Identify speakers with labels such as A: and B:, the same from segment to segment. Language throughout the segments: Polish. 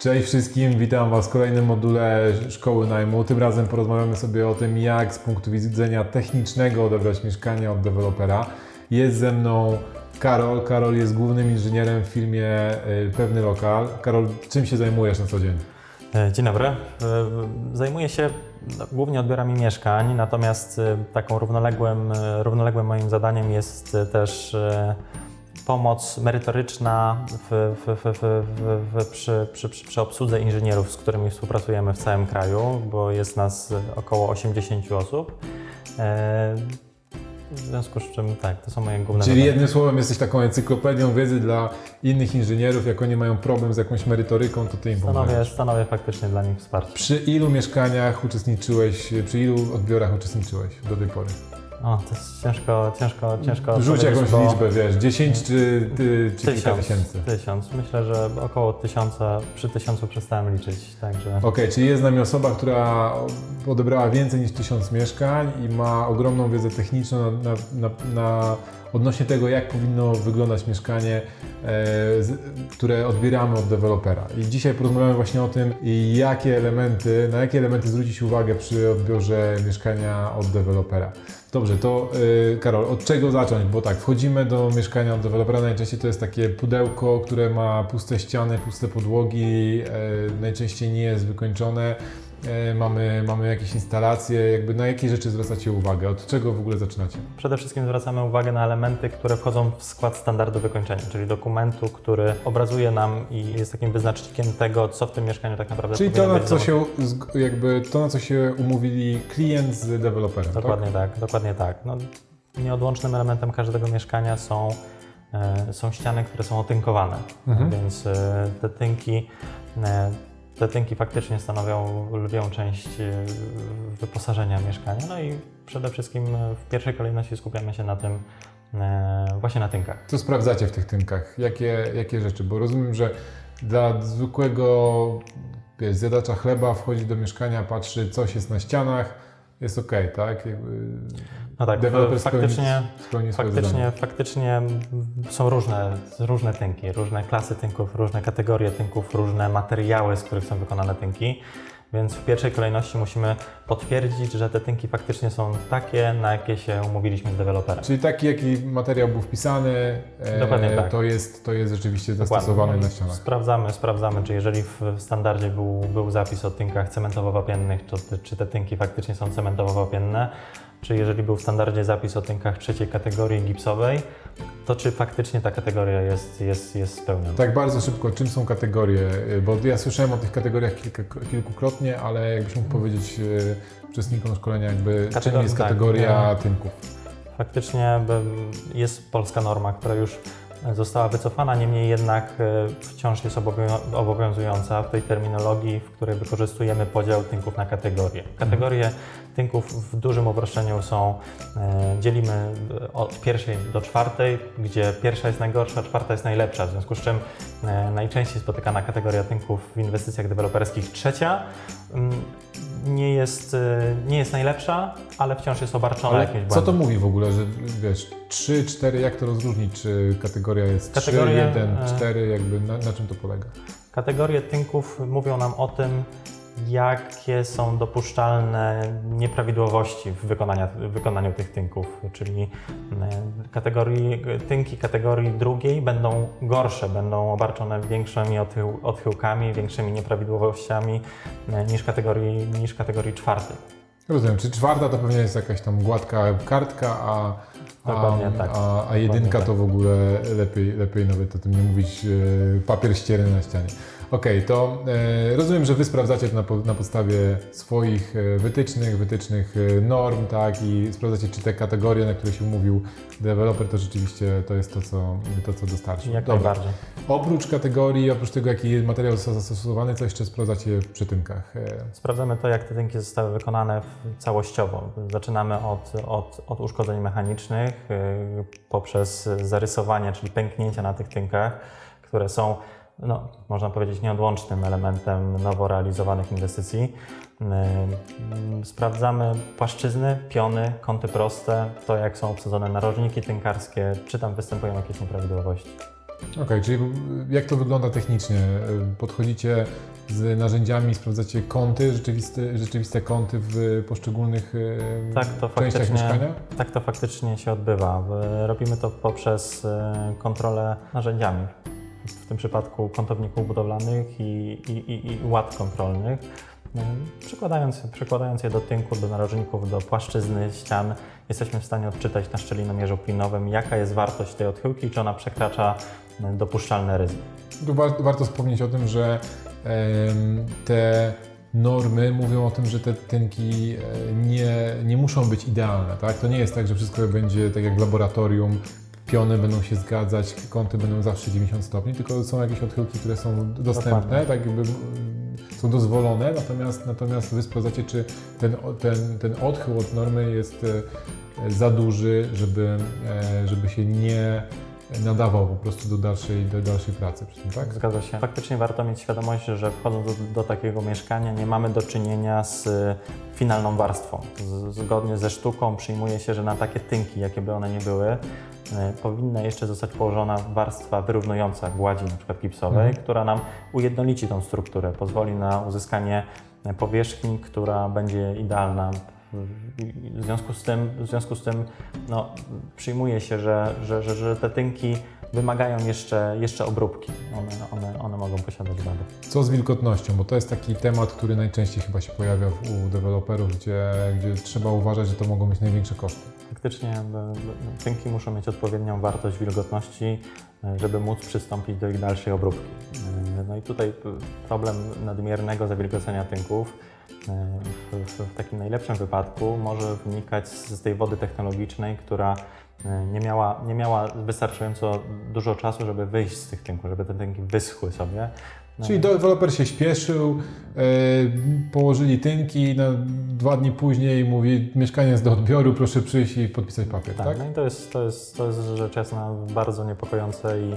A: Cześć wszystkim, witam Was w kolejnym module Szkoły Najmu. Tym razem porozmawiamy sobie o tym, jak z punktu widzenia technicznego odebrać mieszkanie od dewelopera. Jest ze mną Karol. Karol jest głównym inżynierem w firmie y, Pewny Lokal. Karol, czym się zajmujesz na co dzień?
B: E, Dzień dobry. E, Zajmuję się no, głównie odbiorami mieszkań, natomiast e, taką równoległym, równoległym moim zadaniem jest też pomoc merytoryczna w, w, w, w, w, przy, przy, przy, obsłudze inżynierów, z którymi współpracujemy w całym kraju, bo jest nas około 80 osób. E, W związku z czym tak, to są moje główne
A: Czyli
B: zadania.
A: jednym słowem jesteś taką encyklopedią wiedzy dla innych inżynierów. Jak oni mają problem z jakąś merytoryką, to Ty im
B: Stanowię,
A: pomagasz.
B: stanowię faktycznie dla nich wsparcie.
A: Przy ilu mieszkaniach uczestniczyłeś, przy ilu odbiorach uczestniczyłeś do tej pory?
B: O, to jest ciężko, ciężko, ciężko
A: Rzuć jakąś
B: bo-
A: liczbę, wiesz, 10 czy, ty, czy kilka
B: Tysiąc,
A: tysięcy.
B: tysiąc. Myślę, że około tysiąca, przy tysiącu przestałem liczyć, także
A: Okej, czyli jest z nami osoba, która odebrała więcej niż tysiąc mieszkań i ma ogromną wiedzę techniczną na, na, na, na odnośnie tego, jak powinno wyglądać mieszkanie, e, które odbieramy od dewelopera. I dzisiaj porozmawiamy właśnie o tym, jakie elementy, na jakie elementy zwrócić uwagę przy odbiorze mieszkania od dewelopera. Dobrze, to y, Karol, od czego zacząć? Bo tak, wchodzimy do mieszkania od dewelopera, najczęściej to jest takie pudełko, które ma puste ściany, puste podłogi, e, najczęściej nie jest wykończone. E, mamy, mamy jakieś instalacje, jakby na jakie rzeczy zwracacie uwagę? Od czego w ogóle zaczynacie?
B: przede wszystkim zwracamy uwagę na elementy, które wchodzą w skład standardu wykończenia, czyli dokumentu, który obrazuje nam i jest takim wyznacznikiem tego, co w tym mieszkaniu tak naprawdę
A: Czyli to na, co się, jakby, to, na co się umówili klient z deweloperem, tak?
B: Dokładnie tak, dokładnie tak. No, nieodłącznym elementem każdego mieszkania są, e, są ściany, które są otynkowane,
A: Mhm.
B: więc e, te tynki, e, te tynki faktycznie stanowią lwią część e, wyposażenia mieszkania. No i przede wszystkim e, w pierwszej kolejności skupiamy się na tym, e, właśnie na tynkach.
A: Co sprawdzacie w tych tynkach? Jakie, jakie rzeczy? Bo rozumiem, że dla zwykłego wiesz, zjadacza chleba wchodzi do mieszkania, patrzy, coś jest na ścianach, jest ok, tak? Jakby
B: No tak,
A: deweloper
B: faktycznie,
A: spełni,
B: faktycznie, faktycznie są różne, różne tynki, różne klasy tynków, różne kategorie tynków, różne materiały, z których są wykonane tynki. Więc w pierwszej kolejności musimy potwierdzić, że te tynki faktycznie są takie, na jakie się umówiliśmy z deweloperem.
A: Czyli taki, jaki materiał był wpisany, e,
B: Dokładnie tak.
A: to, jest, to jest rzeczywiście
B: Dokładnie.
A: zastosowany na ścianach.
B: Sprawdzamy, sprawdzamy, czy jeżeli w standardzie był, był zapis o tynkach cementowo-wapiennych, to czy te tynki faktycznie są cementowo-wapienne, czy jeżeli był w standardzie zapis o tynkach trzeciej kategorii gipsowej, to czy faktycznie ta kategoria jest, jest, jest spełniona.
A: Tak bardzo szybko, czym są kategorie? E, Bo ja słyszałem o tych kategoriach kilka, kilkukrotnie, ale jakbyś mógł powiedzieć e, uczestnikom szkolenia, jakby czym
B: Kategor-
A: jest
B: tak,
A: kategoria
B: e,
A: tynków?
B: Faktycznie em, jest polska norma, która już została wycofana, niemniej jednak e, wciąż jest obowią- obowiązująca w tej terminologii, w której wykorzystujemy podział tynków na kategorie. Kategorie tynków w dużym uproszczeniu są, e, dzielimy od pierwszej do czwartej, gdzie pierwsza jest najgorsza, czwarta jest najlepsza, w związku z czym e, najczęściej spotykana kategoria tynków w inwestycjach deweloperskich trzecia mm, nie jest, e, nie jest najlepsza, ale wciąż jest obarczona
A: Ale
B: jakimś
A: co to mówi w ogóle, że wiesz, 3, 4, jak to rozróżnić, czy kategoria jest
B: Kategorie,
A: 3, 1,
B: e,
A: 4, jakby na, na czym to polega?
B: Kategorie tynków mówią nam o tym, jakie są dopuszczalne nieprawidłowości w, wykonaniu tych tynków, czyli e, kategorii, tynki kategorii drugiej będą gorsze, będą obarczone większymi odchył, odchyłkami, większymi nieprawidłowościami e, niż kategorii, niż kategorii czwartej.
A: Rozumiem, czy czwarta to pewnie jest jakaś tam gładka kartka, a, a,
B: tak.
A: a, a jedynka
B: tak.
A: to w ogóle lepiej, lepiej nawet o tym nie mówić, e, papier ścierny na ścianie. Okej, to e, rozumiem, że Wy sprawdzacie to na, po, na podstawie swoich e, wytycznych, wytycznych e, norm, tak, i sprawdzacie, czy te kategorie, na które się umówił deweloper, to rzeczywiście to jest to, co, to, co dostarczy.
B: Jak
A: Dobra.
B: najbardziej.
A: Oprócz kategorii, oprócz tego, jaki materiał został zastosowany, co jeszcze sprawdzacie przy tynkach? E,
B: Sprawdzamy to, jak te tynki zostały wykonane w- całościowo. Zaczynamy od, od, od uszkodzeń mechanicznych poprzez zarysowanie, czyli pęknięcia na tych tynkach, które są, no, można powiedzieć, nieodłącznym elementem nowo realizowanych inwestycji. Sprawdzamy płaszczyzny, piony, kąty proste, to jak są obsadzone narożniki tynkarskie, czy tam występują jakieś nieprawidłowości.
A: Okej, czyli jak to wygląda technicznie? Podchodzicie z narzędziami, sprawdzacie kąty, rzeczywiste, rzeczywiste kąty w poszczególnych e,
B: Tak
A: częściach mieszkania?
B: tak to faktycznie się odbywa. Robimy to poprzez kontrolę narzędziami. W tym przypadku kątowników budowlanych i, i, i, i ład kontrolnych. E, Przykładając, przykładając je do tynku, do narożników, do płaszczyzny ścian, jesteśmy w stanie odczytać na szczelinomierzu plinowym, jaka jest wartość tej odchyłki i czy ona przekracza e, dopuszczalne ryzyko.
A: Tu wa- warto wspomnieć o tym, że te normy mówią o tym, że te tynki e, nie, nie muszą być idealne. Tak? To nie jest tak, że wszystko będzie tak jak w laboratorium, piony będą się zgadzać, kąty będą zawsze 90 stopni, tylko są jakieś odchyłki, które są dostępne,
B: Dokładnie.
A: tak jakby mm, są dozwolone, natomiast, natomiast Wy sprawdzacie, czy ten, ten, ten odchył od normy jest e, za duży, żeby, e, żeby się nie nadawał po prostu do dalszej, do dalszej pracy przy tym, tak?
B: Zgadza się. Faktycznie warto mieć świadomość, że wchodząc do, do takiego mieszkania nie mamy do czynienia z y, finalną warstwą. Z, zgodnie ze sztuką przyjmuje się, że na takie tynki, jakie by one nie były, y, powinna jeszcze zostać położona warstwa wyrównująca gładzi przykład gipsowej,
A: Mhm.
B: która nam ujednolici tą strukturę, pozwoli na uzyskanie powierzchni, która będzie idealna. W związku z tym, w związku z tym no, przyjmuje się, że, że, że, że te tynki wymagają jeszcze, jeszcze obróbki. One, one, one mogą posiadać wady.
A: Co z wilgotnością? Bo to jest taki temat, który najczęściej chyba się pojawia u deweloperów, gdzie, gdzie trzeba uważać, że to mogą być największe koszty.
B: Faktycznie e, e, tynki muszą mieć odpowiednią wartość wilgotności, e, żeby móc przystąpić do ich dalszej obróbki. No i tutaj problem nadmiernego zawilgocenia tynków w, w, takim najlepszym wypadku może wynikać z, tej wody technologicznej, która e, nie miała, nie miała wystarczająco dużo czasu, żeby wyjść z tych tynków, żeby te tynki wyschły sobie. No
A: Czyli deweloper się śpieszył, e, położyli tynki, na dwa dni później mówi mieszkanie jest do odbioru, proszę przyjść i podpisać papier, tak?
B: Tak, no i to jest, to, jest, to jest rzecz jasna bardzo niepokojące i,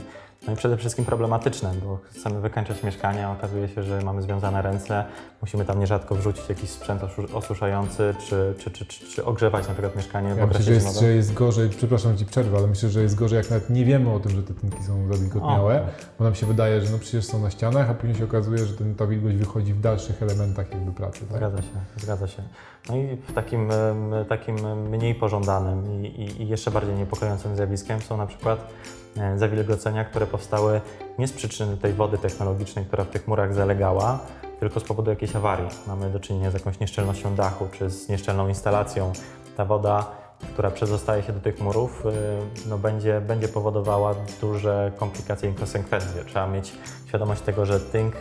B: no i przede wszystkim problematyczne, bo chcemy wykańczać mieszkanie, a okazuje się, że mamy związane ręce, musimy tam nierzadko wrzucić jakiś sprzęt osu- osuszający, czy, czy, czy, czy, czy ogrzewać na przykład mieszkanie w
A: Ja myślę, że jest, że jest gorzej, przepraszam Ci przerwę, ale myślę, że jest gorzej, jak nawet nie wiemy o tym, że te tynki są zawilgotniałe,
B: O.
A: bo nam się wydaje, że no przecież są na ścianach, a później się okazuje, że ten, ta wilgoć wychodzi w dalszych elementach jakby pracy, tak?
B: Zgadza się, zgadza się. No i w takim, takim mniej pożądanym i, i, jeszcze bardziej niepokojącym zjawiskiem są na przykład zawilgocenia, które powstały nie z przyczyny tej wody technologicznej, która w tych murach zalegała, tylko z powodu jakiejś awarii. Mamy do czynienia z jakąś nieszczelnością dachu czy z nieszczelną instalacją. Ta woda, która przedostaje się do tych murów, y, no będzie, będzie powodowała duże komplikacje i konsekwencje. Trzeba mieć świadomość tego, że tynk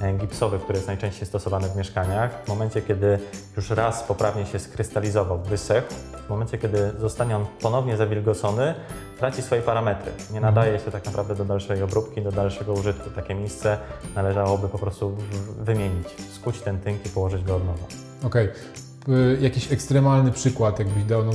B: e, gipsowy, który jest najczęściej stosowany w mieszkaniach, w momencie, kiedy już raz poprawnie się skrystalizował, wysechł, w momencie, kiedy zostanie on ponownie zawilgocony, traci swoje parametry. Nie nadaje się tak naprawdę do dalszej obróbki, do dalszego użytku. Takie miejsce należałoby po prostu wymienić, skuć ten tynk i położyć go od nowa.
A: Okej. Y, Jakiś ekstremalny przykład, jakbyś dał, no,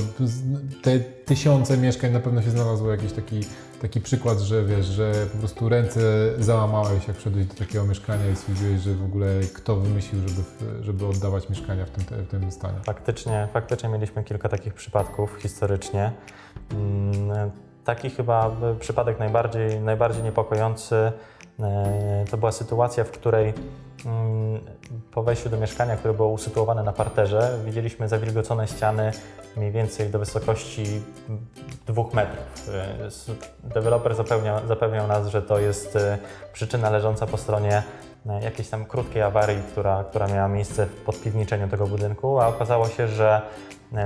A: te tysiące mieszkań na pewno się znalazło jakiś taki, taki przykład, że wiesz, że po prostu ręce załamałeś, jak wszedłeś do takiego mieszkania i stwierdziłeś, że w ogóle kto wymyślił, żeby, żeby oddawać mieszkania w tym, w tym stanie.
B: Faktycznie, faktycznie mieliśmy kilka takich przypadków historycznie. Taki chyba przypadek najbardziej, najbardziej niepokojący e, to była sytuacja, w której mm, po wejściu do mieszkania, które było usytuowane na parterze, widzieliśmy zawilgocone ściany mniej więcej do wysokości dwóch metrów. E, Deweloper zapewnia, zapewniał nas, że to jest e, przyczyna leżąca po stronie jakiejś tam krótkiej awarii, która, która miała miejsce w podpiwniczeniu tego budynku, a okazało się, że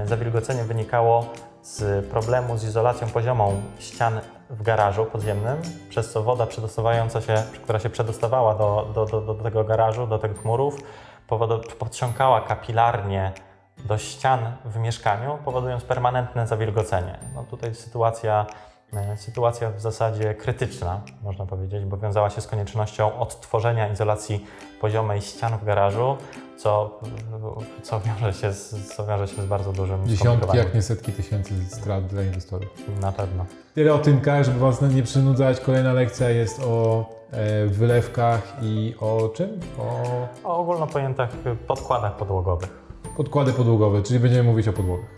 B: zawilgocenie wynikało z problemu z izolacją poziomą ścian w garażu podziemnym, przez co woda przedostawająca się, która się przedostawała do, do, do, do tego garażu, do tych murów, podsiąkała kapilarnie do ścian w mieszkaniu, powodując permanentne zawilgocenie. No tutaj sytuacja, sytuacja w zasadzie krytyczna, można powiedzieć, bo wiązała się z koniecznością odtworzenia izolacji poziomej ścian w garażu, co, co, wiąże, się z, co wiąże się z bardzo dużym
A: Dziesiątki, jak nie setki tysięcy strat dla inwestorów.
B: Na pewno.
A: Tyle o tynkach, żeby Was nie przynudzać. Kolejna lekcja jest o e, wylewkach i o czym? O
B: O ogólno pojętych podkładach podłogowych.
A: podkłady podłogowe, czyli będziemy mówić o podłogach.